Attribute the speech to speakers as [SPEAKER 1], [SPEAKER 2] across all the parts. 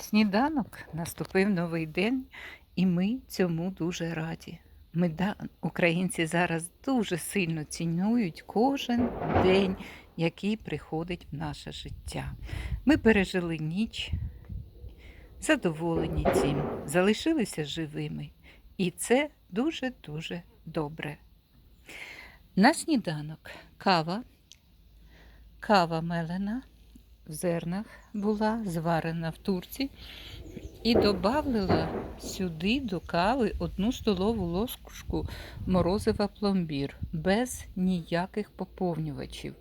[SPEAKER 1] Сніданок наступив новий день, і ми цьому дуже раді. Ми, українці зараз дуже сильно цінують кожен день, який приходить в наше життя. Ми пережили ніч, задоволені цим, залишилися живими. І це дуже-дуже добре. На сніданок кава, кава мелена в зернах була зварена в турці і додавала сюди до кави одну столову ложку морозива пломбір без ніяких поповнювачів.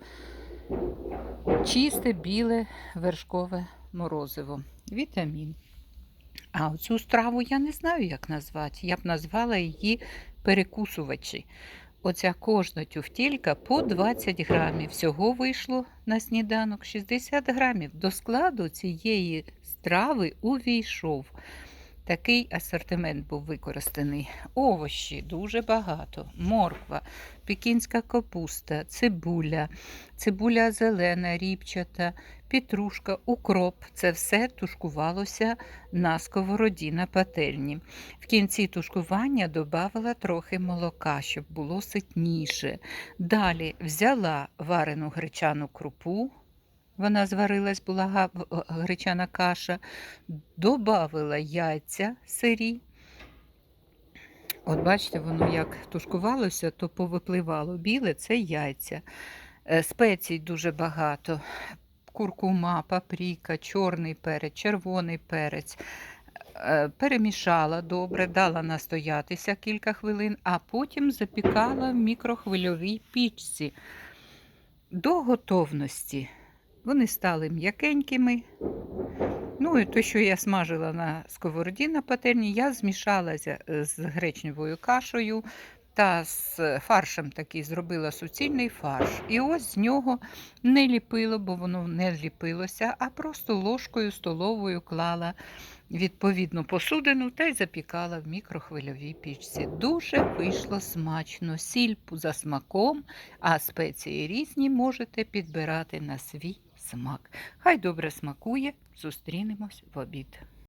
[SPEAKER 1] Чисте біле вершкове морозиво. Вітамін. А цю страву я не знаю, як назвати. Я б назвала її перекусувачі. Оця кожна тюфтілька по 20 грамів. Всього вийшло на сніданок 60 грамів. До складу цієї страви увійшов. Такий асортимент був використаний. Овощі дуже багато. Морква, пекінська капуста, цибуля, цибуля зелена, ріпчата, петрушка, укроп. Це все тушкувалося на сковороді на пательні. В кінці тушкування додавала трохи молока, щоб було ситніше. Далі взяла варену гречану крупу. Вона зварилась, була гречана каша, додавила яйця сирі. От бачите, воно як тушкувалося, то повипливало біле це яйця. Е, Спецій дуже багато. Куркума, паприка, чорний перець, червоний перець. Е, Перемішала добре, дала настоятися кілька хвилин, а потім запікала в мікрохвильовій пічці. До готовності вони стали м'якенькими. Ну і те, що я смажила на сковороді на пательні, я змішала з- з гречневою кашею та з фаршем такий зробила суцільний фарш. І ось з нього не ліпило, бо воно не ліпилося, а просто ложкою столовою клала відповідну посудину та й запікала в мікрохвильовій пічці. Дуже вийшло смачно. Сіль за смаком, а спеції різні можете підбирати на свій смак. Хай добре смакує, зустрінемось в обід.